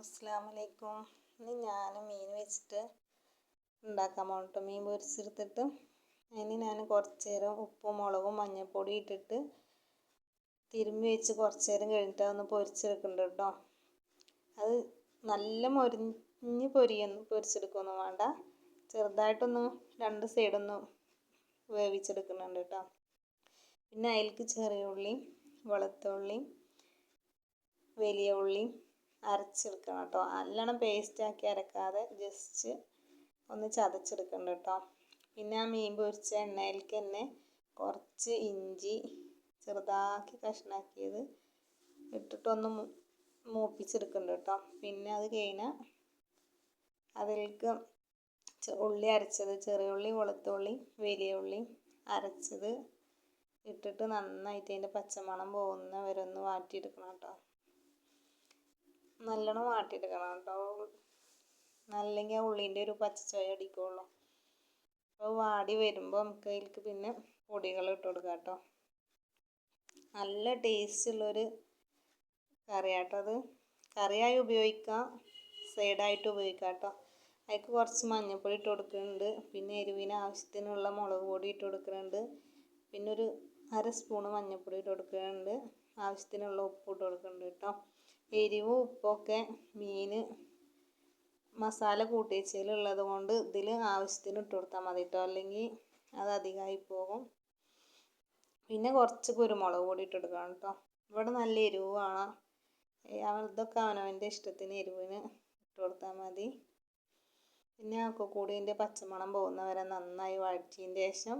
അസ്സാം വലൈക്കും ഇന്ന് ഞാൻ മീൻ വെച്ചിട്ട് ഉണ്ടാക്കാൻ പോകട്ടോ മീൻ പൊരിച്ചെടുത്തിട്ട് അതിന് ഞാൻ കുറച്ച് നേരം ഉപ്പും മുളകും മഞ്ഞൾപ്പൊടി ഇട്ടിട്ട് തിരുമ്മി വെച്ച് കുറച്ച് നേരം കഴിഞ്ഞിട്ട് ഒന്ന് പൊരിച്ചെടുക്കുന്നുണ്ട് കേട്ടോ അത് നല്ല മൊരിഞ്ഞ് പൊരിയൊന്നും പൊരിച്ചെടുക്കൊന്നും വേണ്ട. ചെറുതായിട്ടൊന്ന് രണ്ട് സൈഡൊന്ന് വേവിച്ചെടുക്കുന്നുണ്ട് കേട്ടോ പിന്നെ അതിലേക്ക് ചെറിയ ഉള്ളി വെളുത്തുള്ളി വലിയ ഉള്ളി അരച്ചെടുക്കണം കേട്ടോ. നല്ലോണം പേസ്റ്റാക്കി അരക്കാതെ ജസ്റ്റ് ഒന്ന് ചതച്ചെടുക്കണം കേട്ടോ. പിന്നെ ആ മീൻ പൊരിച്ച എണ്ണയിലേക്ക് തന്നെ കുറച്ച് ഇഞ്ചി ചെറുതാക്കി കഷ്ണാക്കിയത് ഇട്ടിട്ടൊന്ന് മൂപ്പിച്ചെടുക്കുന്നുണ്ട് കേട്ടോ. പിന്നെ അത് കഴിഞ്ഞാൽ അതിലേക്ക് ഉള്ളി അരച്ചത് ചെറിയ ഉള്ളി വെളുത്തുള്ളി വലിയ ഉള്ളി അരച്ചത് ഇട്ടിട്ട് നന്നായിട്ട് അതിന്റെ പച്ചമണം പോകുന്ന വരെ ഒന്ന് വാട്ടിയെടുക്കണം കേട്ടോ. നല്ലോണം വാട്ടിയെടുക്കണം കേട്ടോ അല്ലെങ്കിൽ ആ ഉള്ളീന്റെ ഒരു പച്ചച്ചോയ അടിക്കുള്ളൂ. അപ്പോൾ വാടി വരുമ്പോൾ നമുക്ക് അതിലേക്ക് പിന്നെ പൊടികൾ ഇട്ട് കൊടുക്കാം കേട്ടോ നല്ല ടേസ്റ്റുള്ളൊരു കറിയാട്ടോ അത്. കറിയായി ഉപയോഗിക്കാം സൈഡായിട്ട് ഉപയോഗിക്കാം കേട്ടോ അതിലേക്ക് കുറച്ച് മഞ്ഞൾപ്പൊടി ഇട്ട് കൊടുക്കുന്നുണ്ട് പിന്നെ എരിവിന് ആവശ്യത്തിനുള്ള മുളക് പൊടി ഇട്ട് കൊടുക്കുന്നുണ്ട് പിന്നെ ഒരു അര സ്പൂണ് മഞ്ഞൾപ്പൊടി ഇട്ട് കൊടുക്കുന്നുണ്ട് ആവശ്യത്തിനുള്ള ഉപ്പ് ഇട്ട് കൊടുക്കുന്നുണ്ട് കേട്ടോ. എരിവും ഉപ്പൊക്കെ മീൻ മസാല കൂട്ടി വെച്ചതിലുള്ളത് കൊണ്ട് ഇതിൽ ആവശ്യത്തിന് ഇട്ട് കൊടുത്താൽ മതി കേട്ടോ അല്ലെങ്കിൽ അത് അധികമായി പോകും. പിന്നെ കുറച്ച് കുരുമുളക് കൂടി ഇട്ട് കൊടുക്കണം കേട്ടോ ഇവിടെ നല്ല എരിവ് വേണം ഇതൊക്കെ അവനവന്റെ ഇഷ്ടത്തിന് എരിവിന് ഇട്ട് കൊടുത്താൽ മതി. പിന്നെ ഒക്കെ കൂടി ഇതിന്റെ പച്ചമണം പോകുന്നവരെ നന്നായി വഴറ്റിയതിന് ശേഷം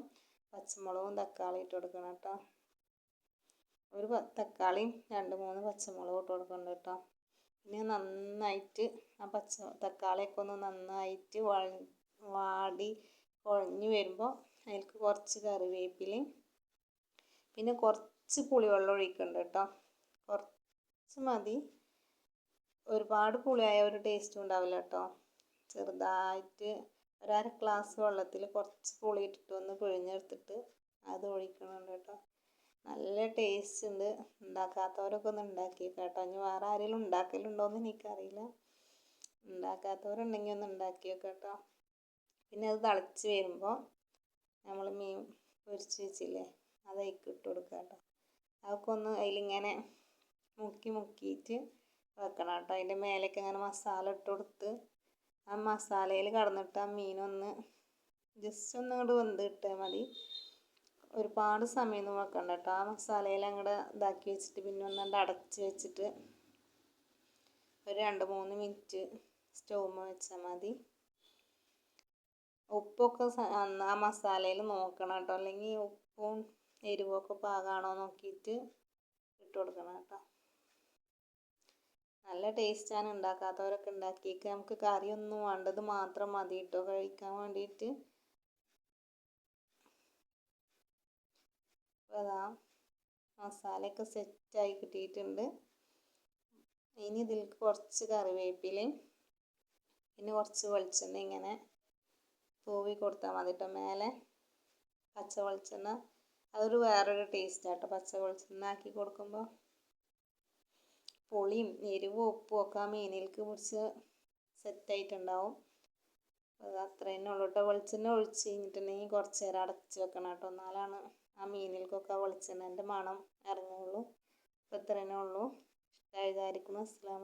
പച്ചമുളകും തക്കാളി ഇട്ട് കൊടുക്കണം കേട്ടോ ഒരു തക്കാളിയും രണ്ട് മൂന്ന് പച്ചമുളകും ഇട്ട് കൊടുക്കുന്നുണ്ട് കേട്ടോ. പിന്നെ നന്നായിട്ട് ആ പച്ച തക്കാളിയൊക്കെ ഒന്ന് നന്നായിട്ട് വ വാടി കുഴഞ്ഞ് വരുമ്പോൾ അതിലേക്ക് കുറച്ച് കറിവേപ്പിലയും പിന്നെ കുറച്ച് പുളിവെള്ളം ഒഴിക്കുന്നുണ്ട് കേട്ടോ. കുറച്ച് മതി. ഒരുപാട് പുളിയായ ഒരു ടേസ്റ്റും ഉണ്ടാവില്ല കേട്ടോ. ചെറുതായിട്ട് ഒരര ഗ്ലാസ് വെള്ളത്തിൽ കുറച്ച് പുളി ഇട്ടിട്ട് ഒന്ന് പിഴിഞ്ഞെടുത്തിട്ട് അത് ഒഴിക്കുന്നുണ്ട് കേട്ടോ. നല്ല ടേസ്റ്റ് ഉണ്ട്. ഉണ്ടാക്കാത്തവരൊക്കെ ഒന്ന് ഉണ്ടാക്കി കേട്ടോ. ഇനി വേറെ ആരെങ്കിലും ഉണ്ടാക്കലുണ്ടോയെന്ന് എനിക്കറിയില്ല. ഉണ്ടാക്കാത്തവരുണ്ടെങ്കിൽ ഒന്ന് ഉണ്ടാക്കി കേട്ടോ. പിന്നെ അത് തിളച്ച് വരുമ്പോൾ നമ്മൾ മീൻ പൊരിച്ച് വെച്ചില്ലേ അത് അതിലേക്ക് ഇട്ട് കൊടുക്കുക കേട്ടോ. അതൊക്കെ ഒന്ന് അതിലിങ്ങനെ മുക്കി മുക്കിയിട്ട് വെക്കണം കേട്ടോ. അതിന്റെ മേലേക്ക് ഇങ്ങനെ മസാല ഇട്ട് കൊടുത്ത് ആ മസാലയിൽ കടന്നിട്ട് ആ മീനൊന്ന് ജസ്റ്റ് ഒന്ന് ഇങ്ങോട്ട് വെന്ത് കിട്ടിയാൽ മതി. ഒരുപാട് സമയമൊന്നും വെക്കണ്ട കേട്ടോ ആ മസാലയിൽ അങ്ങോട്ട് ഇതാക്കി വെച്ചിട്ട് പിന്നെ ഒന്നണ്ട് അടച്ച് വെച്ചിട്ട് ഒരു രണ്ട് മൂന്ന് മിനിറ്റ് സ്റ്റൗമ്മ വെച്ചാൽ മതി. ഉപ്പൊക്കെ ആ മസാലയിൽ നോക്കണം കേട്ടോ അല്ലെങ്കിൽ ഉപ്പും എരിവൊക്കെ പാകാണോ നോക്കിയിട്ട് ഇട്ട് കൊടുക്കണം കേട്ടോ നല്ല ടേസ്റ്റാണ് ഉണ്ടാക്കാത്തവരൊക്കെ ഉണ്ടാക്കിയിട്ട് നമുക്ക് കറിയൊന്നും വേണ്ടത് മാത്രം മതി കേട്ടോ കഴിക്കാൻ വേണ്ടിയിട്ട്. അപ്പോൾ അതാ മസാലയൊക്കെ സെറ്റായി കിട്ടിയിട്ടുണ്ട്. ഇനി ഇതിലേക്ക് കുറച്ച് കറിവേപ്പിലയും പിന്നെ കുറച്ച് വെളിച്ചെണ്ണ ഇങ്ങനെ തൂവി കൊടുത്താൽ മതി കേട്ടോ മേലെ. പച്ച വെളിച്ചെണ്ണ. അതൊരു വേറൊരു ടേസ്റ്റ് ആട്ടോ. പച്ച വെളിച്ചെണ്ണ ആക്കി കൊടുക്കുമ്പോൾ പുളിയും എരിവും ഉപ്പും ഒക്കെ ആ മീനിലേക്ക് പിടിച്ച് സെറ്റായിട്ടുണ്ടാവും. അത് അത്ര തന്നെ ഉള്ളൂ കേട്ടോ വെളിച്ചെണ്ണ ഒഴിച്ച് കഴിഞ്ഞിട്ടുണ്ടെങ്കിൽ കുറച്ച് നേരം അടച്ച് വെക്കണം കേട്ടോ എന്നാലാണ് ആ മീനിൽക്കൊക്കെ വെളിച്ചെണ്ണേന്റെ മണം ഇറങ്ങുള്ളൂ. അപ്പോൾ ഇത്ര തന്നെ ഉള്ളൂ ഇഷ്ടമായതായിരിക്കും അസ്സാം